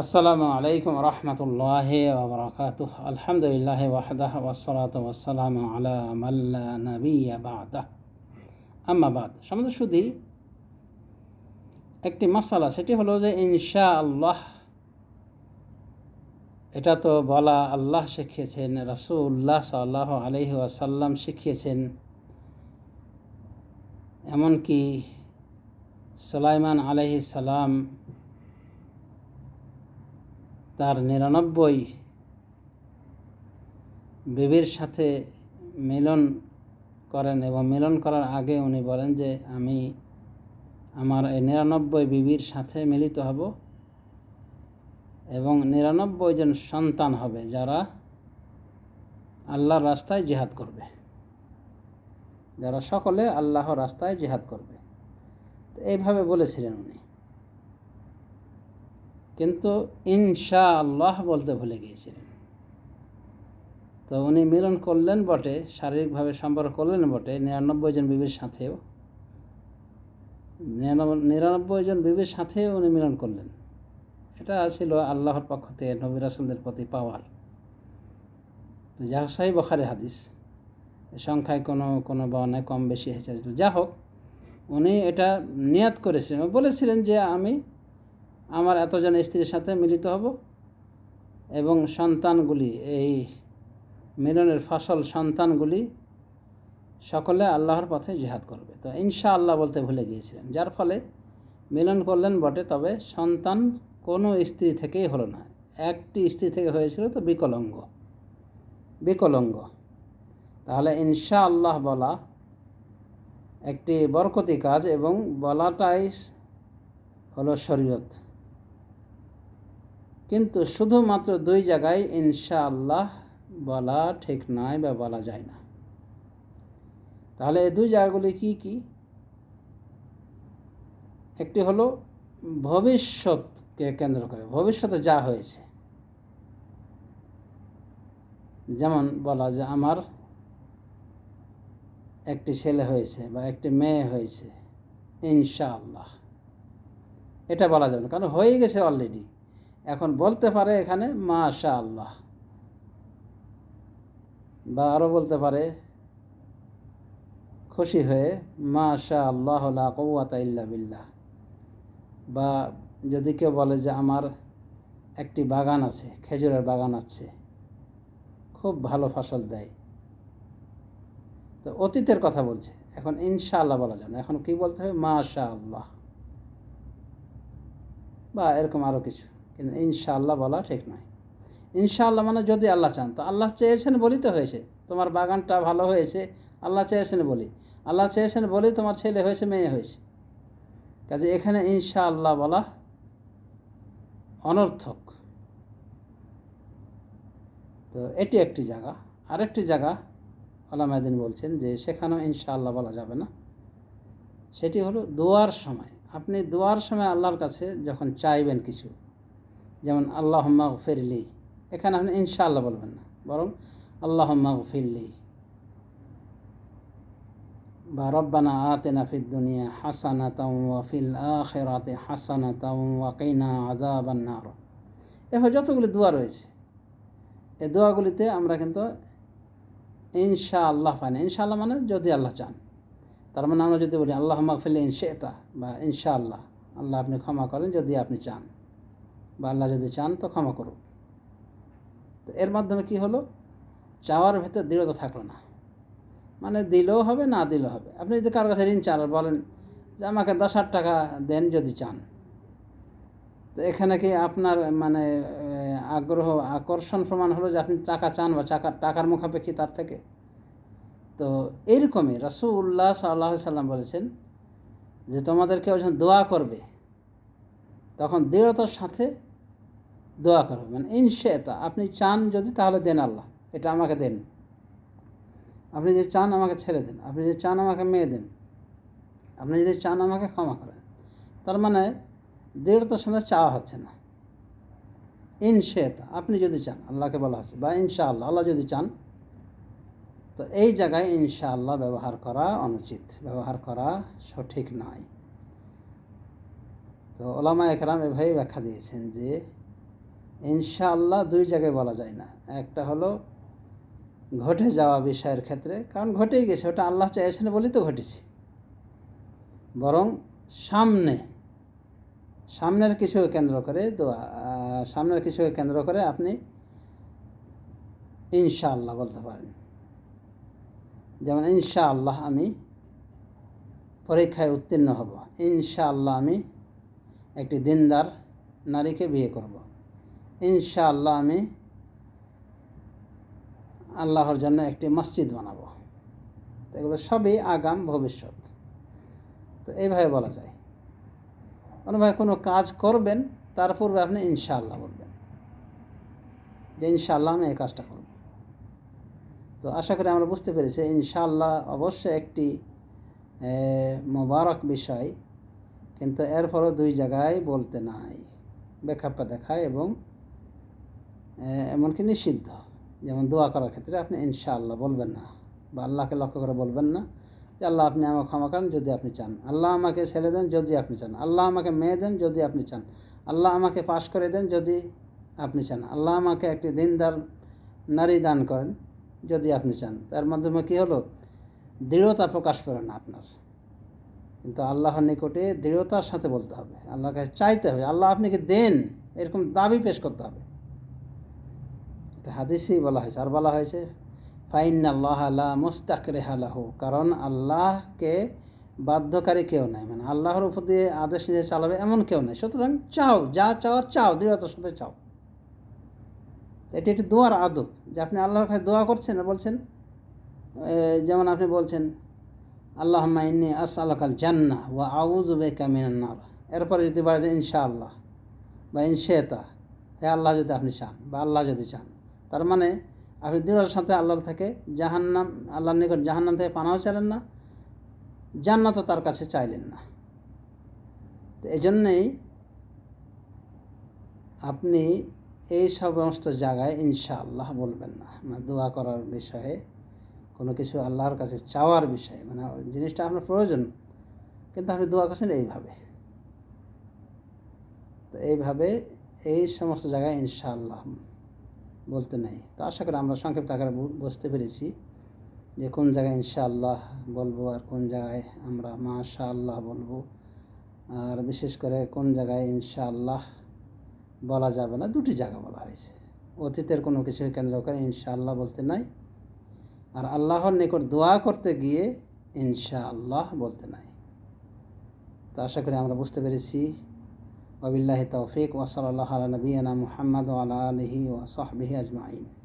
আসসালামু আলাইকুম রহমতুল্লাহ ওবরাকাত আলহামদুলিল্লাহ ওয়াহদাহ ওয়াসসালাতু ওয়াসসালামু আলা মাল্লা নাবিয়্যা বা'দাহ আম্মা বাদ সমাজ শুধু একটি মশালা সেটি হলো যে ইনশা আল্লাহ এটা তো বলা আল্লাহ শিখিয়েছেন, রাসূলুল্লাহ সাল্লাহ আলহি আসাল্লাম শিখিয়েছেন। এমনকি সুলাইমান আলহি সালাম তার নিরানব্বই বিবির সাথে মিলন করেন এবং মিলন করার আগে উনি বলেন যে, আমি আমার এই নিরানব্বই বিবির সাথে মিলিত হব এবং নিরানব্বই জন সন্তান হবে যারা আল্লাহর রাস্তায় জিহাদ করবে। যারা সকলে আল্লাহর রাস্তায় জিহাদ করবে। এইভাবে বলেছিলেন উনি। কিন্তু ইনশা আল্লাহ বলতে ভুলে গিয়েছিলেন। তো উনি মিলন করলেন বটে, শারীরিকভাবে সম্পর্ক করলেন বটে, নিরানব্বই জন বিবির সাথেও। নিরানব্বই জন বিবির সাথেও উনি মিলন করলেন। এটা ছিল আল্লাহর পক্ষ থেকে নবী রাসুলদের প্রতি পাওয়ার। যা সাহি বখারে হাদিস। সংখ্যায় কোনো কোনো বর্ণায় কম বেশি হয়েছে। যা হোক, উনি এটা নিয়াত করেছিলেন বলেছিলেন যে আমি আমার এতজন স্ত্রীর সাথে মিলিত হব এবং সন্তানগুলি, এই মিলনের ফসল সন্তানগুলি সকলে আল্লাহর পথে জিহাদ করবে। তো ইনশা আল্লাহ বলতে ভুলে গিয়েছিলেন যার ফলে মিলন করলেন বটে, তবে সন্তান কোনো স্ত্রী থেকেই হলো না। একটি স্ত্রী থেকে হয়েছিল তো বিকলঙ্গ। বিকলঙ্গ। তাহলে ইনশা আল্লাহ বলা একটি বরকতি কাজ এবং বলাটাই হলো শরীয়ত। কিন্তু শুধুমাত্র দুই জায়গায় ইনশা আল্লাহ বলা ঠিক নয় বা বলা যায় না। তাহলে এই দুই জায়গাগুলি কি কি? একটি হলো ভবিষ্যৎকে কেন্দ্র করে, ভবিষ্যতে যা হয়েছে। যেমন বলা যে আমার একটি ছেলে হয়েছে বা একটি মেয়ে হয়েছে, ইনশাআল্লাহ। এটা বলা যাবে না, কারণ হয়ে গেছে অলরেডি এখন বলতে পারে এখানে মাশা আল্লাহ বা আরও বলতে পারে, খুশি হয়ে মাশা আল্লাহ কৌয়াতা ইল্লা বিল্লাহ। বা যদি কেউ বলে যে, আমার একটি বাগান আছে, খেজুরের বাগান আছে, খুব ভালো ফসল দেয়। তো অতীতের কথা বলছে। এখন ইনশাআল্লাহ বলা যাবে না। এখন কি বলতে হবে? মাশা আল্লাহ বা এরকম আরও কিছু। কিন্তু ইনশাআল্লাহ বলা ঠিক নয়। ইনশাআল্লাহ মানে যদি আল্লাহ চান, তো আল্লাহ চেয়েছেন বলি তো হয়েছে। তোমার বাগানটা ভালো হয়েছে, আল্লাহ চেয়েছেন বলি। আল্লাহ চেয়েছেন বলি তোমার ছেলে হয়েছে, মেয়ে হয়েছে। কাজে এখানে ইনশাআল্লাহ বলা অনর্থক। তো এটি একটি জায়গা। আরেকটি জায়গা আলামাদিন বলছেন যে সেখানেও ইনশাআল্লাহ বলা যাবে না। সেটি হলো দোয়ার সময়। আপনি দোয়ার সময় আল্লাহর কাছে যখন চাইবেন কিছু যেমন আল্লাহ ফিরলি এখানে আপনি ইনশাআল্লাহ বলবেন না। বরং আল্লাহ ফিরলি বা, রব্বানা আতেনা ফিদ দুনিয়া হাসানা ওয়া ফিল আখিরাতে হাসানা ওয়া কিনা আযাবান নার। এভাবে যতগুলি দোয়া রয়েছে এই দোয়াগুলিতে আমরা কিন্তু ইনশা আল্লাহ পাই না। ইনশাআল্লাহ মানে যদি আল্লাহ চান। তার মানে আমরা যদি বলি আল্লাহ মাকফিল ইনশেতা বা ইনশা আল্লাহ আল্লাহ আপনি ক্ষমা করেন যদি আপনি চান। বা আল্লাহ যদি চান তো ক্ষমা করুন। তো এর মাধ্যমে কি হলো? চাওয়ার ভেতর দৃঢ়তা থাকল না। মানে দিলেও হবে, না দিলেও হবে। আপনি যদি কারোর কাছে ঋণ চান বলেন যে আমাকে দশ হাজার টাকা দেন যদি চান, তো এখানে কি আপনার মানে আগ্রহ, আকর্ষণ প্রমাণ হলো যে আপনি টাকা চান বা টাকার টাকার মুখাপেক্ষি তার থেকে? তো এইরকমই রসুল্লাহ সাল্লাহ সাল্লাম বলেছেন যে তোমাদের তোমাদেরকে যখন দোয়া করবে, তখন দৃঢ়তার সাথে দোয়া করবে মানে ইনশেতা আপনি চান যদি তাহলে দেন আল্লাহ, এটা আমাকে দেন। আপনি যদি চান আমাকে ছেড়ে দেন, আপনি যদি চান আমাকে মেয়ে দেন, আপনি যদি চান আমাকে ক্ষমা করেন, তার মানে দৃঢ়তার সাথে চাওয়া হচ্ছে না। ইনশেতা আপনি যদি চান, আল্লাহকে বলা হচ্ছে, বা ইনশা আল্লাহ আল্লাহ যদি চান, তো এই জায়গায় ইনশাআল্লাহ ব্যবহার করা অনুচিত, ব্যবহার করা সঠিক নয়। তো ওলামা একরাম এভাবেই ব্যাখ্যা দিয়েছেন যে ইনশাআল্লাহ দুই জায়গায় বলা যায় না। একটা হলো ঘটে যাওয়া বিষয়ের ক্ষেত্রে, কারণ ঘটেই গেছে, ওটা আল্লাহ চাইছেন বলেই তো ঘটেছে। বরং সামনে, সামনের কিছুকে কেন্দ্র করে দোয়া সামনের কিছুকে কেন্দ্র করে আপনি ইনশাআল্লাহ বলতে পারেন। যেমন ইনশাআল্লাহ আমি পরীক্ষায় উত্তীর্ণ হব। ইনশাআল্লাহ আমি একটি দিনদার নারীকে বিয়ে করব। ইনশাআল্লাহ আমি আল্লাহর জন্য একটি মসজিদ বানাবো। তো এগুলো সবই আগাম ভবিষ্যৎ। তো এইভাবে বলা যায়। কোনো ভাই কোনো কাজ করবেন, তার পূর্বে আপনি ইনশাআল্লাহ বলবেন। যে ইনশাআল্লাহ আমি এই কাজটা করব। তো আশা করি আমরা বুঝতে পেরেছি, ইনশাআল্লাহ অবশ্যই একটি মোবারক বিষয়। কিন্তু এরপরও দুই জায়গায় বলতে নাই। বেখাপ্পা দেখায় এবং এমনকি নিষিদ্ধ। যেমন দোয়া করার ক্ষেত্রে আপনি ইনশাআল্লাহ বলবেন না বা আল্লাহকে লক্ষ্য করে বলবেন না যে, আল্লাহ, আপনি আমাকে ক্ষমা করেন যদি আপনি চান। আল্লাহ আমাকে ছেলে দেন যদি আপনি চান। আল্লাহ আমাকে মেয়ে দেন যদি আপনি চান। আল্লাহ আমাকে পাশ করে দেন যদি আপনি চান। আল্লাহ আমাকে একটি দিনদার নারী দান করেন যদি আপনি চান। তার মাধ্যমে কী হলো? দৃঢ়তা প্রকাশ করেন আপনার। কিন্তু আল্লাহর নিকটে দৃঢ়তার সাথে বলতে হবে। আল্লাহকে চাইতে হবে। আল্লাহ আপনাকে দেন। এরকম দাবি পেশ করতে হবে। এটা হাদিসেই বলা হয়েছে। আর বলা হয়েছে ফাইন আল্লাহ আল্লাহ কারণ আল্লাহকে বাধ্যকারী কেউ নাই। মানে আল্লাহর উপর দিয়ে আদেশ নিয়ে চালাবে এমন কেউ নাই। সুতরাং চাও, যা চাওয়ার চাও, দৃঢ়তার সাথে চাও। এটি একটি দোয়ার আদব। যে আপনি আল্লাহর কাছে দোয়া করছেন আর বলছেন যেমন আপনি বলছেন আল্লাহ মাইনি আসালাকাল জান্না ওয়া আউজু বেকা মিনান্নার এরপরে যদি বাড়িতে ইনশাআল্লাহ বা ইনশেতা হে আল্লাহ যদি আপনি চান বা আল্লাহ যদি চান। তার মানে আপনি দৃঢ়তার সাথে আল্লাহর থেকে জাহান্নাম, আল্লাহর নিকট জাহান্নাম থেকে পানাও চাইলেন না, জান্নাতও তার কাছে চাইলেন না। তো এই জন্যেই আপনি এই সমস্ত জায়গায় ইনশাআল্লাহ বলবেন না। মানে দোয়া করার বিষয়ে, কোনো কিছু আল্লাহর কাছে চাওয়ার বিষয়ে মানে জিনিসটা আপনার প্রয়োজন, কিন্তু আপনি দোয়া করছেন এইভাবে। তো এইভাবে এই সমস্ত জায়গায় ইনশাআল্লাহ বলতে নেই। তো আশা করি আমরা সংক্ষিপ্ত আকারে বুঝতে পেরেছি যে কোন জায়গায় ইনশাআল্লাহ বলব আর কোন জায়গায় আমরা মাশা আল্লাহ বলব। আর বিশেষ করে কোন জায়গায় ইনশাআল্লাহ বলা যাবে না, দুটি জায়গা বলা হয়েছে। অতীতের কোনো কিছু কেন্দ্র করে ইনশাআল্লাহ বলতে নাই। আর আল্লাহর নিকট দোয়া করতে গিয়ে ইনশাআল্লাহ বলতে নাই। তো আশা করি আমরা বুঝতে পেরেছি وبالله التوفيق وصلى الله على نبينا محمد وعلى آله وصحبه أجمعين.